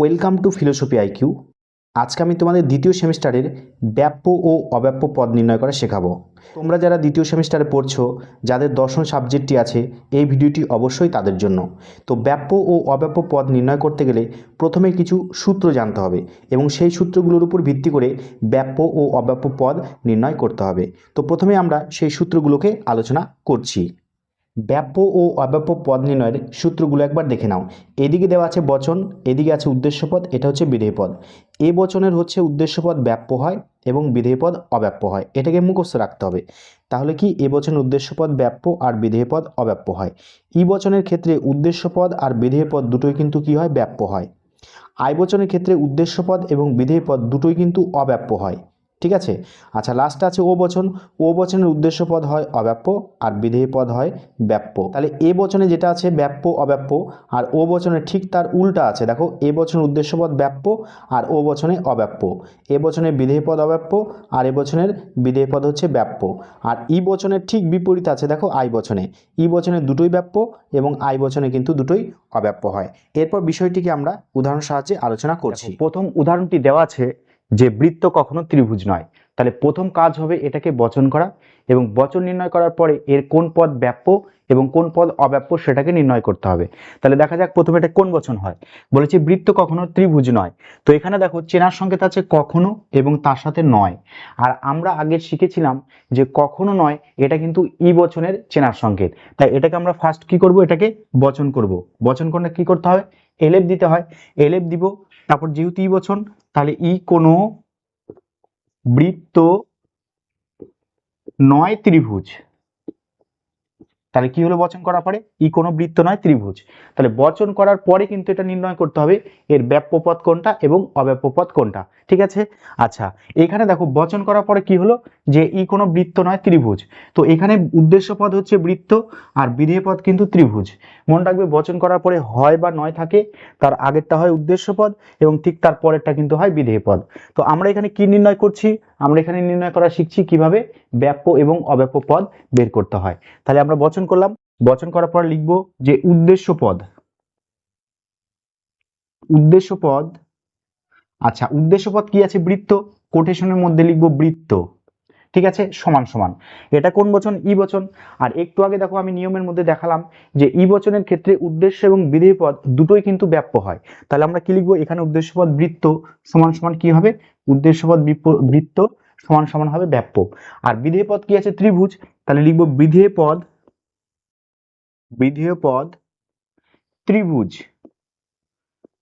Welcome to philosophy IQ আজকে আমি তোমাদের দ্বিতীয় সেমিস্টারের ব্যাপ্য ও অব্যাপ্য পদ নির্ণয় করা শেখাবো। তোমরা যারা দ্বিতীয় সেমিস্টারে পড়ছো, যাদের দর্শন সাবজেক্টটি আছে, এই ভিডিওটি অবশ্যই তাদের জন্য। তো ব্যাপ্য ও অব্যাপ্য পদ নির্ণয় করতে গেলে প্রথমে কিছু সূত্র জানতে হবে এবং সেই সূত্রগুলোর উপর ভিত্তি করে ব্যাপ্য ও অব্যাপ্য পদ নির্ণয় করতে হবে। তো প্রথমে আমরা সেই সূত্রগুলোকে আলোচনা করছি। ব্যাপ্য ও অব্যাপ্য পদ নির্ণয়ের সূত্রগুলো একবার দেখে নাও। এদিকে দেওয়া আছে বচন, এদিকে আছে উদ্দেশ্যপদ, এটা হচ্ছে বিধেয় পদ এ বচনের হচ্ছে উদ্দেশ্যপদ ব্যাপ্য হয় এবং বিধেয় পদ অব্যাপ্য হয়, এটাকে মুখস্থ রাখতে হবে। তাহলে কি এ বচনের উদ্দেশ্যপদ ব্যাপ্য আর বিধেয় পদ অব্যাপ্য হয়? ই বচনের ক্ষেত্রে উদ্দেশ্যপদ আর বিধেয় পদ দুটোই কিন্তু কি হয়? ব্যাপ্য হয়। আয় বচনের ক্ষেত্রে উদ্দেশ্যপদ এবং বিধেয় পদ দুটোই কিন্তু অব্যাপ্য হয়। ঠিক আছে? আচ্ছা লাস্টে আছে ও বচন। ও বচনের উদ্দেশ্য পদ হয় অব্যাপ্য আর বিধেয় পদ হয় ব্যাপ্য। তাহলে এ বচনে যেটা আছে ব্যাপ্য, অব্যাপ্য, আর ও বচনে ঠিক তার উল্টা আছে। দেখো, এ বচনের উদ্দেশ্য পদ ব্যাপ্য আর ও বচনে অব্যাপ্য। এ বচনে বিধেয় পদ অব্যাপ্য আর এ বচনের বিধেয় পদ হচ্ছে ব্যাপ্য। আর ই বচনের ঠিক বিপরীত আছে, দেখো, আই বচনে। ই বচনে দুটোই ব্যাপ্য এবং আই বচনে কিন্তু দুটোই অব্যাপ্য হয়। এরপর বিষয়টিকে আমরা উদাহরণ সাহায্যে আলোচনা করছি। প্রথম উদাহরণটি দেওয়া আছে যে বৃত্ত কখনো ত্রিভুজ নয়। তাহলে প্রথম কাজ হবে এটাকে বচন করা এবং বচন নির্ণয় করার পরে এর কোন পদ ব্যাপ্য এবং কোন পদ অব্যাপ্য সেটাকে নির্ণয় করতে হবে। তাহলে দেখা যাক প্রথমে এটা কোন বচন হয়। বলেছি বৃত্ত কখনো ত্রিভুজ নয়। তো এখানে দেখো চেনার সংকেত আছে কখনো এবং তার সাথে নয়। আর আমরা আগে শিখেছিলাম যে কখনো নয়, এটা কিন্তু ই বচনের চেনার সংকেত। তাই এটাকে আমরা ফার্স্ট কি করব? এটাকে বচন করব। বচন করলে কি করতে হবে? এলেপ দিতে হয়। এলেপ দিব তারপর যেহেতু ই বচন তাহলে ই কোনো বৃত্ত নয় ত্রিভুজ। তাহলে কি হলো বচন করার পরে? ই কোনো বৃত্ত নয়, ত্রিভুজ। তাহলে বচন করার পরে কিন্তু এটা নির্ণয় করতে হবে এর ব্যাপ্য পদ কোনটা এবং অব্যাপ্য পদ কোনটা। ঠিক আছে? আচ্ছা এখানে দেখো বচন করার পরে কি হলো? যে ই কোনো বৃত্ত নয়, ত্রিভুজ। তো এখানে উদ্দেশ্য পদ হচ্ছে বৃত্ত আর বিধেয় পদ কিন্তু ত্রিভুজ। মনে রাখবে বচন করার পরে হয় বা নয় থাকে, তার আগেরটা হয় উদ্দেশ্য পদ এবং ঠিক তার পরেরটা কিন্তু হয় বিধেয় পদ তো আমরা এখানে কি নির্ণয় করছি? আমরা এখানে নির্ণয় করা শিখছি কীভাবে ব্যাপ্য এবং অব্যাপ্য পদ বের করতে হয়। তাহলে আমরা বচন করলাম। বচন করার পর লিখব যে উদ্দেশ্য পদ। উদ্দেশ্য পদ আচ্ছা উদ্দেশ্য পদ কি আছে বৃত্ত? কোটেশনের মধ্যে লিখব বৃত্ত। ঠিক আছে? সমান সমান। এটা কোন বচন? ই বচন। আর একটু আগে দেখো আমি নিয়মের মধ্যে দেখালাম যে ই বচনের ক্ষেত্রে উদ্দেশ্য এবং বিধেয় পদ দুটোই কিন্তু ব্যাপ্য হয়। তাহলে আমরা কি লিখব? এখানে উদ্দেশ্য পদ বৃত্ত, সমান সমান কি হবে? উদ্দেশ্য পদ বিপ- বৃত্ত সমান সমান হবে ব্যাপ্য আর বিধেয় পদ কি আছে? ত্রিভুজ। তাহলে লিখব বিধেয় পদ বিধেয় পদ ত্রিভুজ।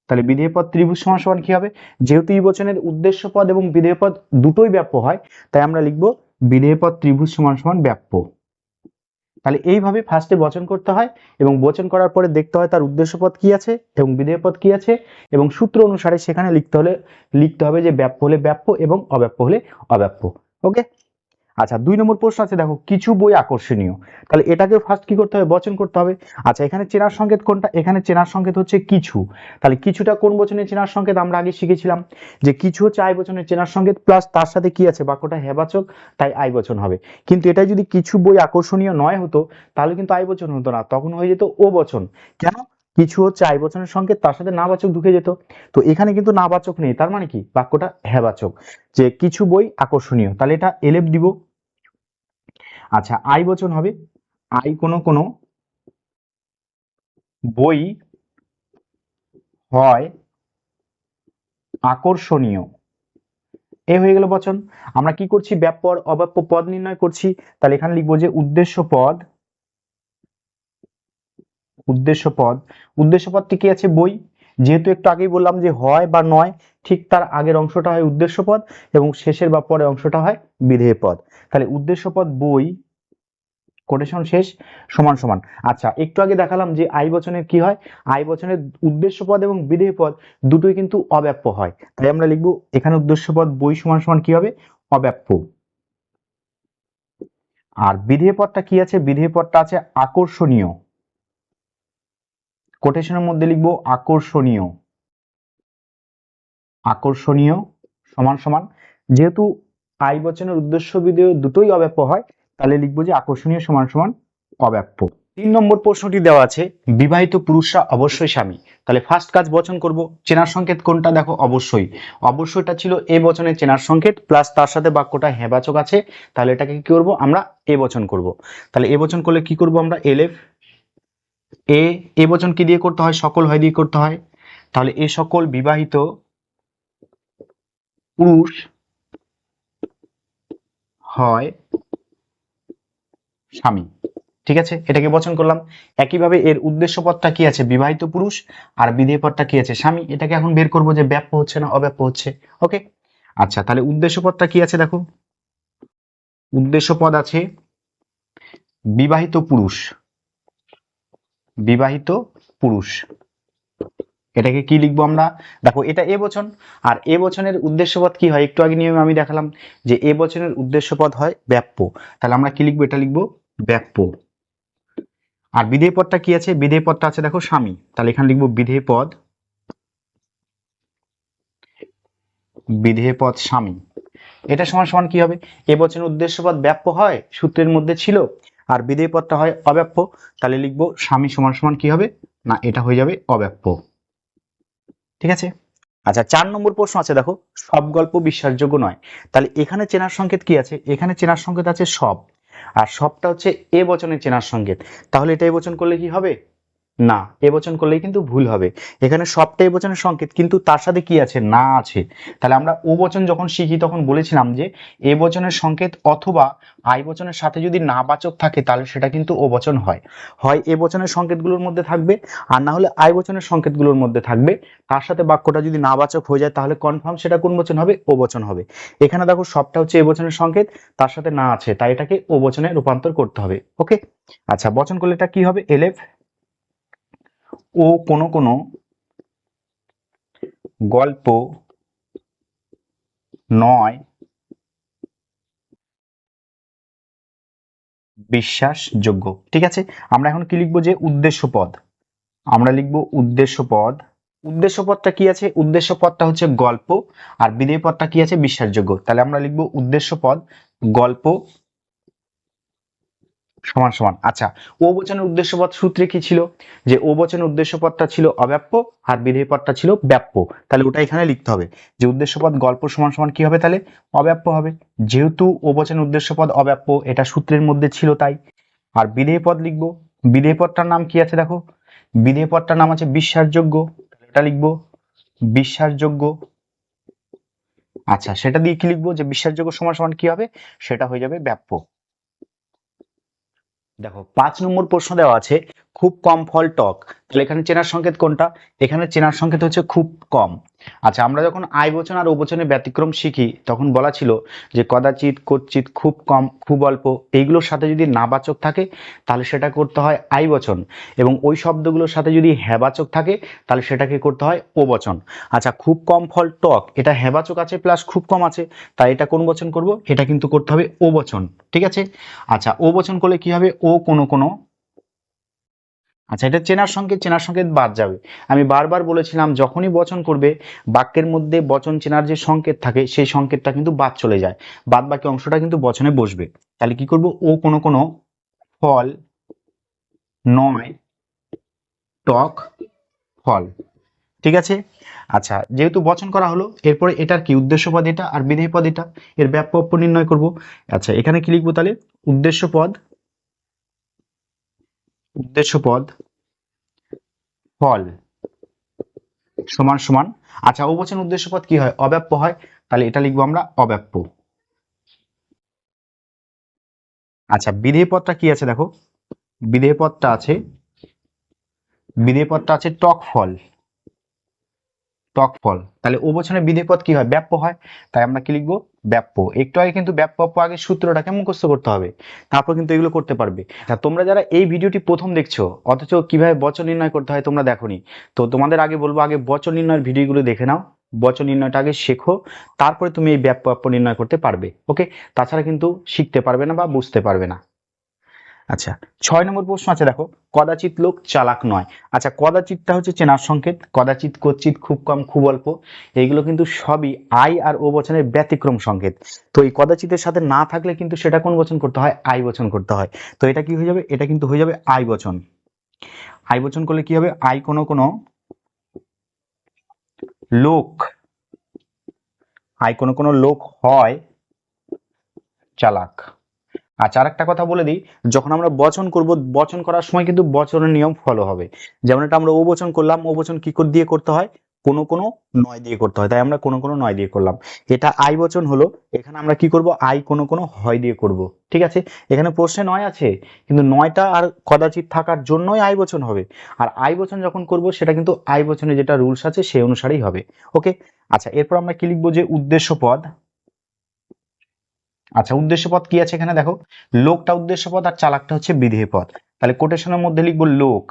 তাহলে বিধেয় পদ ত্রিভুজ সমান সমান কি হবে? যেহেতু এই বচনের উদ্দেশ্য পদ এবং বিধেয় পদ দুটোই ব্যাপ্য হয়, তাই আমরা লিখব বিধেয় পদ ত্রিভুজ সমান সমান ব্যাপ্য তাহলে এইভাবে ফার্স্টে বচন করতে হয় এবং বচন করার পরে দেখতে হয় তার উদ্দেশ্য পদ কি আছে এবং বিধেয় পদ কি আছে এবং সূত্র অনুসারে সেখানে লিখতে হলে, লিখতে হবে যে ব্যাপ্য হলে ব্যাপ্য এবং অব্যাপ্য হলে অব্যাপ্য। ওকে আচ্ছা দুই নম্বর প্রশ্ন আছে, দেখো, কিছু বই আকর্ষণীয়। তাহলে এটাকে ফার্স্ট কি করতে হবে? বচন করতে হবে। আচ্ছা এখানে চেনার সংকেত কোনটা? এখানে চেনার সংকেত হচ্ছে কিছু। তাহলে কিছুটা কোন বচনের চেনার সংকেত আমরা আগে শিখেছিলাম? যে কিছু হচ্ছে আই বচনের চেনার সংকেত প্লাস তার সাথে কি আছে? বাক্যটা হেবাচক তাই আই বচন হবে। কিন্তু এটা যদি কিছু বই আকর্ষণীয় নয় হতো, তাহলে কিন্তু আই বচন হতো না, তখন হয়ে যেত ও বচন। কেন? কিছু হচ্ছে আই বচনের সংকেত, তার সাথে নাবাচক ঢুকে যেত। তো এখানে কিন্তু নাবাচক নেই, তার মানে কি? বাক্যটা হেবাচক যে কিছু বই আকর্ষণীয়, তাহলে এটা এলেপ দিব। আচ্ছা আই বচন হবে। আই কোনো কোনো বই হয় আকর্ষণীয়। এ হয়ে গেল বচন। আমরা কি করছি? ব্যাপ্য আর অব্যাপ্য পদ নির্ণয় করছি। তাহলে এখানে লিখব যে উদ্দেশ্য পদ উদ্দেশ্য পদ। উদ্দেশ্য পদটি কি আছে বই। যেহেতু একটু আগেই বললাম যে হয় বা নয় ঠিক তার আগের অংশটা হয় উদ্দেশ্য পদ এবং শেষের বা পরের অংশটা হয় বিধেয় পদ তাহলে উদ্দেশ্য পদ বই কোটেশন শেষ, সমান সমান। আচ্ছা একটু আগে দেখালাম যে আই বচনের কি হয়? আই বচনের উদ্দেশ্য পদ এবং বিধেয় পদ দুটোই কিন্তু অব্যাপ্য হয়। তাই আমরা লিখব এখানে উদ্দেশ্য পদ বই সমান সমান কি হবে? অব্যাপ্য। আর বিধেয় পদটা কি আছে? বিধেয় পদটা আছে আকর্ষণীয়। কোটেশনের মধ্যে লিখব আকর্ষণীয়। আকর্ষণীয়, সমান সমান। যেহেতু আই বচনের উদ্দেশ্য বিধেয় দুটোই অব্যাপ্য হয়, তাহলে লিখব যে আকর্ষণীয়, সমান সমান অব্যাপ্য। তিন নম্বর প্রশ্নটি দেওয়া আছে, বিবাহিত পুরুষরা অবশ্যই স্বামী। তাহলে ফার্স্ট কাজ বচন করব, চেনার সংকেত কোনটা? দেখো, অবশ্যই। অবশ্যই এটা ছিল এ বচনের চেনার সংকেত প্লাস তার সাথে বাক্যটা হেবাচক আছে, তাহলে এটাকে কি করব? আমরা এ বচন করব। তাহলে এ বচন করলে কি করব আমরা? এলেফ এ এ বচন কি দিয়ে করতে হয়? সকল হয় দিয়ে করতে হয়। তাহলে এ সকল বিবাহিত পুরুষ হয় স্বামী। ঠিক আছে? এটাকে বচন করলাম। একইভাবে এর উদ্দেশ্য পদটা কি আছে? বিবাহিত পুরুষ আর বিধেয় পদটা কি আছে? স্বামী। এটাকে এখন বের করব যে ব্যাপ্য হচ্ছে না অব্যাপ্য হচ্ছে। ওকে? আচ্ছা তাহলে উদ্দেশ্য পদটা কি আছে দেখো? উদ্দেশ্য পদ আছে বিবাহিত পুরুষ। বিবাহিত পুরুষ। এটাকে কি লিখব আমরা? দেখো, এটা এ বচন, আর এ বচনের উদ্দেশ্যপদ কি হয়? একটু আগে নিয়মে আমি দেখালাম যে এ বচনের উদ্দেশ্যপদ হয় ব্যাপ্য। তাহলে আমরা কি লিখব? এটা লিখব ব্যাপ্য। আর বিধেয় পদটা কি আছে? বিধেয় পদটা আছে, দেখো, স্বামী। তাহলে এখানে লিখব বিধেয় পদ বিধেয় পদ স্বামী। এটা সমান সমান কি হবে? এ বচনের উদ্দেশ্যপদ ব্যাপ্য হয়, সূত্রের মধ্যে ছিল, আর বিধেয় পদটা হয় অব্যাপ্য। তাহলে লিখব স্বামী সমান সমান কি হবে? না, এটা হয়ে যাবে অব্যাপ্য। ঠিক আছে? আচ্ছা চার নম্বর প্রশ্ন আছে, দেখো, সব গল্প বিশ্বাসযোগ্য নয়। তাহলে এখানে চেনার সংকেত কি আছে? এখানে চেনার সংকেত আছে সব। আর সবটা হচ্ছে এ বচনের চেনার সংকেত। তাহলে এটা এ বচন করলে কি হবে? না, এ বচন করলেই কিন্তু ভুল হবে। এখানে সবটা এ বচনের সংকেত, কিন্তু তার সাথে কি আছে? না আছে। তাহলে আমরা ও বচন যখন শিখি, তখন বলেছিলাম যে, এ বচনের সংকেত অথবা আই বচনের সাথে যদি না বাচক থাকে, তাহলে সেটা কিন্তু ও বচন হয়। হয় এ বচনের সংকেতগুলোর মধ্যে থাকবে, আর না হলে আই বচনের সংকেতগুলোর মধ্যে থাকবে। তার সাথে বাক্যটা যদি নাবাচক হয়ে যায়, তাহলে কনফার্ম সেটা কোন বচন হবে? ও বচন হবে। এখানে দেখো সবটা হচ্ছে এ বচনের সংকেত, তার সাথে না আছে, তাই এটাকে ও বচনে রূপান্তর করতে হবে। ওকে? আচ্ছা বচন করলে এটা কি হবে? এলেফ ও কোনো কোনো গল্প নয়, বিশ্বাসযোগ্য। ঠিক আছে? আমরা এখন কি লিখব যে উদ্দেশ্য পদ আমরা লিখব উদ্দেশ্য পদ উদ্দেশ্য পদটা কি আছে? উদ্দেশ্য পদটা হচ্ছে গল্প, আর বিধেয় পদটা কি আছে? বিশ্বাসযোগ্য। তাহলে আমরা লিখব উদ্দেশ্য পদ গল্প সমান সমান। আচ্ছা ও বচনের উদ্দেশ্য পদ সূত্রে কি ছিল? যে ও বচনের উদ্দেশ্য পদটা ছিল অব্যাপ্য আর বিধেয় পদটা ছিল ব্যাপ্য। তাহলে ওটা এখানে লিখতে হবে। যে উদ্দেশ্য পদ গল্প সমান সমান কি হবে তাহলে? অব্যাপ্য হবে। যেহেতু ও বচনের উদ্দেশ্য পদ অব্যাপ্য, এটা সূত্রের মধ্যে ছিল তাই। আর বিধেয় পদ লিখব। বিধেয় নাম কি আছে দেখো? বিধেয় পদটার নাম আছে বিশ্বাসযোগ্য। এটা লিখব। বিশ্বাসযোগ্য। আচ্ছা সেটা দিয়ে কি লিখব? যে বিশ্বাসযোগ্য সমান সমান কি হবে? সেটা হয়ে যাবে ব্যাপ্য। দেখো পাঁচ নম্বর প্রশ্ন দেওয়া আছে খুব কম ফল টক। তাহলে এখানে চেনার সংকেত কোনটা? এখানে চেনার সংকেত হচ্ছে খুব কম। আচ্ছা আমরা যখন আয় বচন আর ও বচনের ব্যতিক্রম শিখি, তখন বলা ছিল যে কদাচিৎ কচ্ছিত খুব কম, খুব অল্প, এইগুলোর সাথে যদি নাবাচক থাকে, তাহলে সেটা করতে হয় আয় বচন। এবং ওই শব্দগুলোর সাথে যদি হ্যাবাচক থাকে, তাহলে সেটাকে করতে হয় ও বচন আচ্ছা খুব কম ফল টক, এটা হ্যাবাচক আছে প্লাস খুব কম আছে, তাই এটা কোন বচন করব? এটা কিন্তু করতে হবে ও বচন ঠিক আছে? আচ্ছা ও বচন করলে কি হবে? ও কোনো কোনো আচ্ছা এটা চেনার সংকেত চেনার সংকেত বাদ যাবে। আমি বারবার বলেছিলাম, যখনই বচন করবে, বাক্যের মধ্যে বচন চেনার যে সংকেত থাকে, সেই সংকেতটা কিন্তু বাদ চলে যায়। বাদ বাকি অংশটা কিন্তু বচনে বসবে। তাহলে কি করব? ও কোনো কোনো ফল, নয়, টক, ফল। ঠিক আছে? আচ্ছা যেহেতু বচন করা হলো, এরপরে এটার কি? উদ্দেশ্য পদ এটা আর বিধেয় পদ এটা। এর ব্যাপ্য নির্ণয় করব। আচ্ছা এখানে কি লিখব তাহলে? উদ্দেশ্য পদ উদ্দেশ্য পদ? ফল। সমান সমান। আচ্ছা অবচন বচন উদ্দেশ্য পদ কি হয়? অব্যাপ্য হয়। তাহলে এটা লিখব আমরা অব্যাপ্য। আচ্ছা বিধেয় পদটা কি আছে দেখো? বিধেয় পদটা আছে বিধেয় পদটা আছে টক ফল। টক ফল তাহলে ও বচনে বিধেয় পদ কি হয়? ব্যাপ্য হয়। তাই আমরা কি লিখব? ব্যাপ্য। একটু আগে কিন্তু ব্যাপ্য আগে সূত্রটাকে মুখস্থ করতে হবে। তারপর কিন্তু এগুলো করতে পারবে। তা তোমরা যারা এই ভিডিওটি প্রথম দেখছ, অথচ কীভাবে বচন নির্ণয় করতে হয় তোমরা দেখোনি। তো তোমাদের আগে বলব, আগে বচন নির্ণয়ের ভিডিওগুলো দেখে নাও। বচন নির্ণয়টা আগে শেখো। তারপরে তুমি এই ব্যাপ্য নির্ণয় করতে পারবে। ওকে? তাছাড়া কিন্তু শিখতে পারবে না বা বুঝতে পারবে না। আচ্ছা ছয় নম্বর প্রশ্ন আছে, দেখো, কদাচিৎ লোক চালাক নয়। আচ্ছা কদাচিৎটা হচ্ছে চেনার সংকেত, কদাচিৎ কচিত খুব কম, খুব অল্প। এইগুলো কিন্তু সবই আই আর ও বচনের ব্যতিক্রম সংকেত। তো এই কদাচিতের সাথে না থাকলে কিন্তু সেটা কোন বচন করতে হয়? আই বচন করতে হয়। তো এটা কি হয়ে যাবে? এটা কিন্তু হয়ে যাবে আই বচন। আই বচন করলে কি হবে? আই কোনো কোনো লোক, আই কোনো কোনো লোক হয় চালাক। আচ্ছা আরেকটা কথা বলে দিই, যখন আমরা বচন করব, বচন করার সময় কিন্তু বচনের নিয়ম ফলো হবে। যেমন এটা আমরা ও বচন করলাম ও বচন কি দিয়ে করতে হয়? কোনো কোনো নয় দিয়ে করতে হয়। তাই আমরা কোনো কোনো নয় দিয়ে করলাম। এটা আই বচন হলো, এখানে আমরা কি করব? আই কোনো কোনো হয় দিয়ে করব। ঠিক আছে? এখানে প্রশ্নে নয় আছে, কিন্তু নয়টা আর কদাচিৎ থাকার জন্যই আই বচন হবে। আর আই বচন যখন করব, সেটা কিন্তু আই বচনে যেটা রুলস আছে, সেই অনুসারেই হবে। ওকে আচ্ছা এরপর আমরা কি লিখব যে উদ্দেশ্য পদ আচ্ছা উদ্দেশ্য পদ কি আছে এখানে দেখো? লোকটা উদ্দেশ্য পদ আর চালাকটা হচ্ছে বিধেয় পদ তাহলে কোটেশনের মধ্যে লিখব লোক।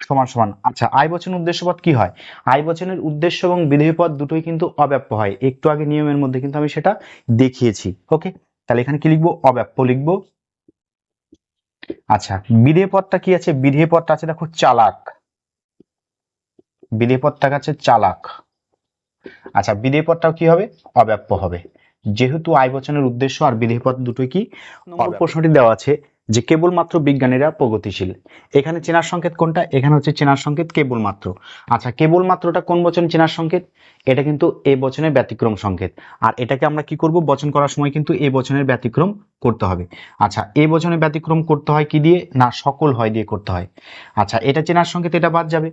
সমান সমান। আচ্ছা আই বচন উদ্দেশ্য পদ কি হয়? আই বচনের উদ্দেশ্য এবং বিধেয় পদ দুটোই কিন্তু অব্যাপ্য হয়। একটু আগে নিয়মের মধ্যে কিন্তু আমি সেটা দেখিয়েছি ওকে তাহলে এখানে কি লিখব? অব্যাপ্য লিখব। আচ্ছা বিধেয় পদটা কি আছে? বিধেয় পদটা আছে দেখো চালাক। বিধেয় পদটা আছে চালাক। আচ্ছা বিধেয় পদটাও কি হবে? অব্যাপ্য হবে। যেহেতু আয় বচনের উদ্দেশ্য আর বিধিপথ দুটোই কি? অল্প প্রশ্নটি দেওয়া আছে। যে কেবলমাত্র বিজ্ঞানীরা প্রগতিশীল। এখানে চেনার সংকেত কোনটা? এখানে হচ্ছে চেনার সংকেত কেবলমাত্র। আচ্ছা কেবলমাত্রটা কোন বচন চেনার সংকেত? এটা কিন্তু এ বচনের ব্যতিক্রম সংকেত। আর এটাকে আমরা কি করব? বচন করার সময় কিন্তু এ বচনের ব্যতিক্রম করতে হবে। আচ্ছা এ বচনের ব্যতিক্রম করতে হয় কি দিয়ে? না, সকল হয় দিয়ে করতে হয়। আচ্ছা এটা চেনার সংকেত, এটা বাদ যাবে।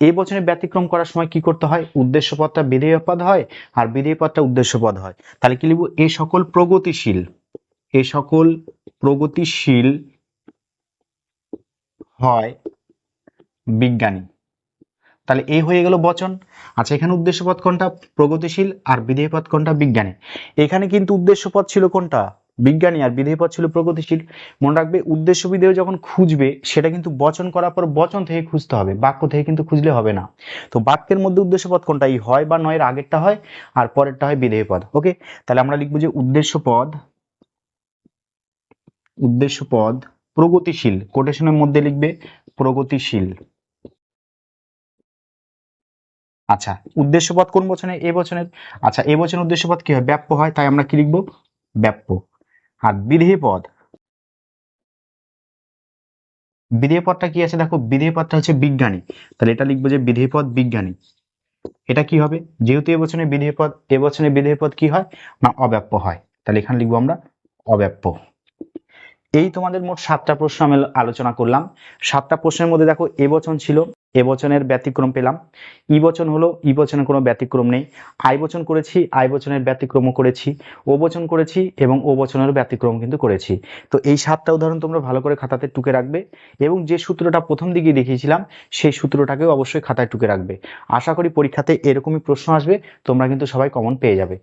এ বচনের ব্যতিক্রম করার সময় কি করতে হয়? উদ্দেশ্যপদটা বিধেয় পদ হয়, আর বিধেয় পদটা উদ্দেশ্য পদ হয়। তাহলে কি লিখব? এ সকল প্রগতিশীল। এ সকল প্রগতিশীল হয় বিজ্ঞানী। তাহলে এ হয়ে গেল বচন। আচ্ছা এখানে উদ্দেশ্য পদ কোনটা? প্রগতিশীল আর বিধেয় পদ কোনটা? বিজ্ঞানী। এখানে কিন্তু উদ্দেশ্য পদ ছিল কোনটা? বিজ্ঞানী আর বিধেয় পদ ছিল প্রগতিশীল। মনে রাখবে উদ্দেশ্য বিধেয় যখন খুঁজবে, সেটা কিন্তু বচন করার পর বচন থেকে খুঁজতে হবে, বাক্য থেকে কিন্তু খুঁজলে হবে না। তো বাক্যের মধ্যে উদ্দেশ্য পদ কোনটা এই হয় বা নয়ের আগেরটা হয় আর পরেরটা হয় বিধেয় পদ ওকে তাহলে আমরা লিখব যে উদ্দেশ্য পদ উদ্দেশ্য পদ প্রগতিশীল। কোটেশনের মধ্যে লিখবে প্রগতিশীল। আচ্ছা উদ্দেশ্য পদ কোন বচনে? এ বচনের। আচ্ছা এ বচনের উদ্দেশ্য পদ কি হয়? ব্যাপ্য হয়, তাই আমরা কি লিখব? ব্যাপ্য। আর বিধেয় পদ? বিধেয় পদটা কি আছে? দেখো, বিধেয় পদটা হচ্ছে বিজ্ঞানী। তাহলে এটা লিখব যে বিধেয় পদ বিজ্ঞানী। এটা কি হবে? যেহেতু এ বচনে বিধেয় পদ, এ বচনে বিধেয় পদ কি হয়? না, অব্যাপ্য হয়। তাহলে এখানে লিখব আমরা অব্যাপ্য। এই তোমাদের মোট সাতটা প্রশ্ন আমি আলোচনা করলাম। সাতটা প্রশ্নের মধ্যে দেখো, এ বচন ছিল, এ বচনের ব্যতিক্রম পেলাম। ই বচন হলো বচনের কোনো ব্যতিক্রম নেই। আই বচন করেছি, আই বচনের ব্যতিক্রমও করেছি। ও বচন করেছি এবং ও বচনের ব্যতিক্রম কিন্তু করেছি। তো এই সাতটা উদাহরণ তোমরা ভালো করে খাতাতে টুকে রাখবে এবং যে সূত্রটা প্রথম দিকে দেখিয়েছিলাম, সেই সূত্রটাকেও অবশ্যই খাতায় টুকে রাখবে। আশা করি পরীক্ষাতে এরকমই প্রশ্ন আসবে, তোমরা কিন্তু সবাই কমন পেয়ে যাবে।